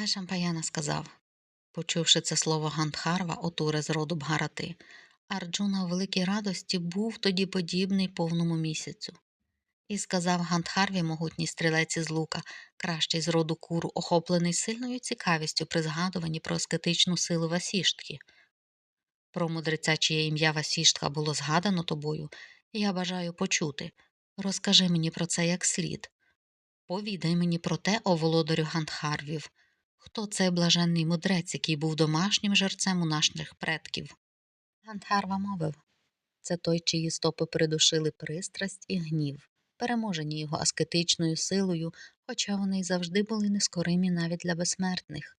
Вешампаяна сказав, почувши це слово Гандхарва, отури з роду Бгарати, Арджуна у великій радості був тоді подібний повному місяцю. І сказав Гандхарві могутній стрілець із лука, кращий з роду куру, охоплений сильною цікавістю при згадуванні про аскетичну силу Васіштки. Про мудреця, чиє ім'я Васіштка було згадано тобою, я бажаю почути. Розкажи мені про це як слід. Повідай мені про те, о володарю Гандхарвів, хто цей блаженний мудрець, який був домашнім жерцем у наших предків. Гандхарва мовив це той, чиї стопи придушили пристрасть і гнів, переможені його аскетичною силою, хоча вони й завжди були нескоримі навіть для безсмертних.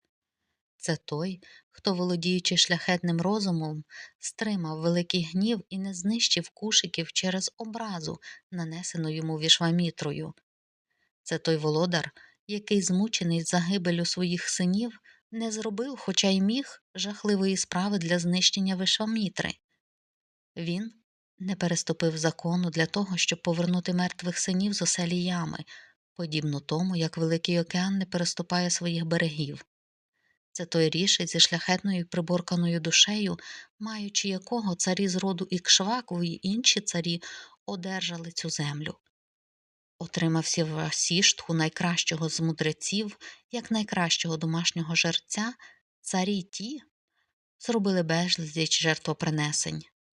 Це той, хто, володіючи шляхетним розумом, стримав великий гнів і не знищив кушиків через образу, нанесену йому вішвамітрою. Це той володар, який, змучений загибелю своїх синів, не зробив, хоча й міг, жахливої справи для знищення вишвамітри. Він не переступив закону для того, щоб повернути мертвих синів з оселі ями, подібно тому, як Великий океан не переступає своїх берегів. Це той рішить зі шляхетною приборканою душею, маючи якого царі з роду Ікшваку і інші царі одержали цю землю. Отримав сіштху найкращого з мудреців, як найкращого домашнього жерця, царі ті зробили безліч жертвопринесень.